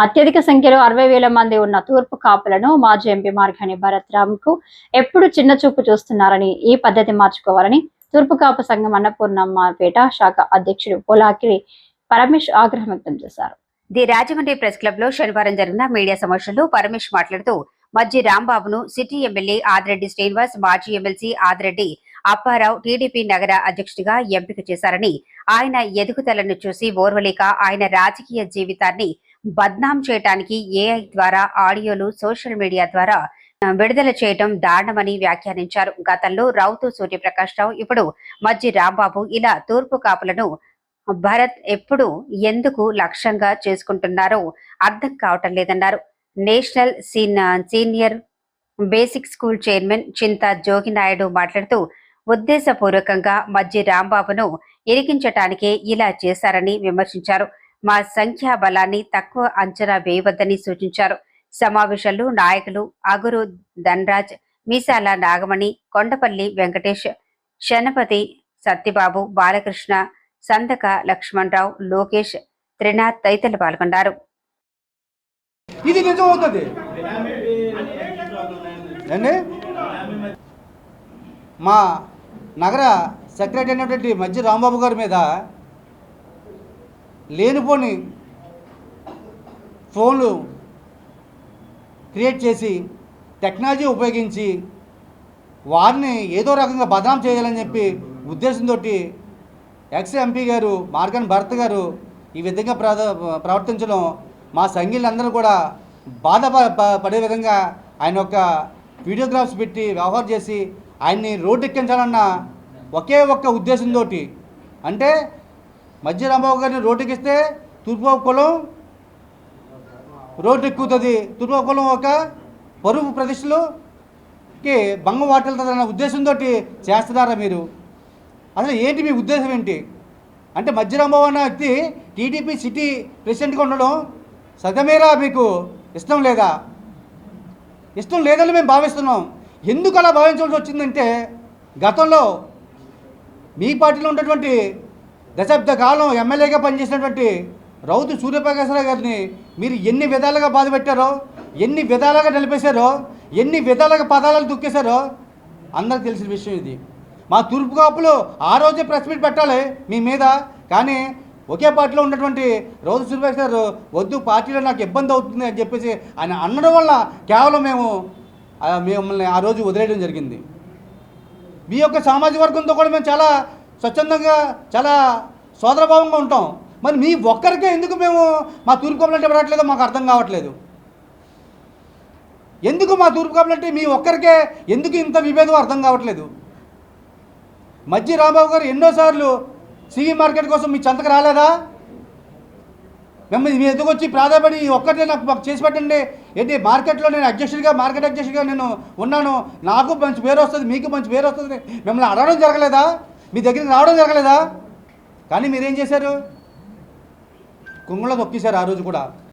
అత్యధిక సంఖ్యలో అరవై వేల మంది ఉన్న తూర్పు కాపులను మాజీ ఎంపీ మార్గాని భరత్ రామ్కు ఎప్పుడు చిన్న చూపు చూస్తున్నారని ఈ పద్ధతి మార్చుకోవాలని తూర్పు కాపు సంఘం అన్నపూర్ణమ్మపేట శాఖ అధ్యక్షుడు పోలాకిరి పరమేష్ ఆగ్రహం వ్యక్తం చేశారు. ది రాజమండ్రి ప్రెస్ క్లబ్లో శనివారం జరిగిన మీడియా సమావేశంలో పరమేష్ మాట్లాడుతూ మజ్జి రాంబాబును సిటీ ఎమ్మెల్యే ఆదిరెడ్డి శ్రీనివాస్ మాజీ ఎమ్మెల్సీ ఆదిరెడ్డి అప్పారావు టీడీపీ నగర అధ్యక్షుడిగా ఎంపిక చేశారని ఆయన ఎదుగుదలను చూసి ఓర్వలేక ఆయన రాజకీయ జీవితాన్ని బద్నాం చేయటానికి ఏఐ ద్వారా ఆడియోలు సోషల్ మీడియా ద్వారా విడుదల చేయడం దారుణమని వ్యాఖ్యానించారు. గతంలో రౌతు సూర్యప్రకాష్ రావు ఇప్పుడు మజ్జి రాంబాబు ఇలా తూర్పు కాపులను భరత్ ఎప్పుడు ఎందుకు లక్ష్యంగా చేసుకుంటున్నారో అర్థం కావటం లేదన్నారు. National scene senior basic school chairman Chinta Joginaidu మాట్లాడుతూ ఉద్దేశపూర్వకంగా మజ్జి రాంబాబును ఇరికించటానికే ఇలా చేశారని విమర్శించారు. మా సంఖ్యా బలాన్ని తక్కువ అంచనా వేయవద్దని సూచించారు. సమావేశంలో నాయకులు అగురు ధనరాజ్ మీసాల నాగమణి కొండపల్లి వెంకటేష్ శనపతి సత్యబాబు బాలకృష్ణ సందక లక్ష్మణరావు లోకేష్ త్రినాథ్ తదితరులు పాల్గొన్నారు. ఇది నిజం అవుతుంది. మా నగర సెక్రటరీ అయినటువంటి మధ్య రాంబాబు గారి మీద లేనిపోని ఫోన్లు క్రియేట్ చేసి టెక్నాలజీ ఉపయోగించి వారిని ఏదో రకంగా బదనాం చేయాలని చెప్పి ఉద్దేశంతో ఎక్స్ ఎంపీ గారు మార్గన్ భరత్ గారు ఈ విధంగా ప్రవర్తించడం మా సంఘీయులందరూ కూడా బాధ పడే విధంగా ఆయన యొక్క వీడియోగ్రాఫ్స్ పెట్టి వ్యవహారం చేసి ఆయన్ని రోడ్డెక్కించాలన్న ఒకే ఒక్క ఉద్దేశంతో అంటే మధ్య రాంబాబు గారిని రోడ్డుకిస్తే తూర్పు కులం రోడ్డు ఎక్కుతుంది తూర్పు కులం ఒక పరువు ప్రతిష్టలుకి భంగం వాటిల్తుందన్న ఉద్దేశంతో చేస్తున్నారా మీరు? అసలు ఏంటి మీ ఉద్దేశం ఏంటి? అంటే మధ్య రాంబాబు అన్న వ్యక్తి టీడీపీ సిటీ ప్రెసిడెంట్గా ఉండడం సగమేరా మీకు ఇష్టం లేదా? ఇష్టం లేదని మేము భావిస్తున్నాం. ఎందుకు అలా భావించవలసి వచ్చిందంటే గతంలో మీ పార్టీలో ఉన్నటువంటి దశాబ్ద కాలం ఎమ్మెల్యేగా పనిచేసినటువంటి రౌతు సూర్యప్రకాశరావు గారిని మీరు ఎన్ని విధాలుగా బాధపెట్టారో ఎన్ని విధాలుగా నిలిపేశారో ఎన్ని విధాలుగా పదాలను దుక్కేశారో అందరికి తెలిసిన విషయం ఇది. మా తూర్పు కాపులు ఆ రోజే ప్రెస్ మీట్ పెట్టాలి మీ మీద కానీ ఒకే పార్టీలో ఉన్నటువంటి రౌతు సూర్యప్రకాశ్ గారు వద్దు పార్టీలో నాకు ఇబ్బంది అవుతుంది అని చెప్పేసి ఆయన అనడం వల్ల కేవలం మేము మిమ్మల్ని ఆ రోజు వదిలేయడం జరిగింది. మీ యొక్క సామాజిక వర్గంతో కూడా మేము చాలా స్వచ్ఛందంగా చాలా సోదరభావంగా ఉంటాం. మరి మీ ఒక్కరికే ఎందుకు మేము మా తూర్పు కబులంటే పడట్లేదో మాకు అర్థం కావట్లేదు. ఎందుకు మా తూర్పుకాపులంటే మీ ఒక్కరికే ఎందుకు ఇంత విభేదం అర్థం కావట్లేదు? మజ్జి రాంబాబు గారు ఎన్నోసార్లు సివి మార్కెట్ కోసం మీ చెంతకు రాలేదా? మిమ్మల్ని మీ ఎదుగు వచ్చి ప్రాధాయపడి ఒక్కటే నాకు మాకు చేసి పెట్టండి. ఏంటి మార్కెట్లో నేను అధ్యక్షుడిగా మార్కెట్ అధ్యక్షుడిగా నేను ఉన్నాను. నాకు మంచి పేరు వస్తుంది మీకు మంచి పేరు వస్తుంది. మిమ్మల్ని అడగడం జరగలేదా? మీ దగ్గరికి రావడం జరగలేదా? కానీ మీరేం చేశారు? కుంగులో తొక్కేశారు ఆ రోజు కూడా.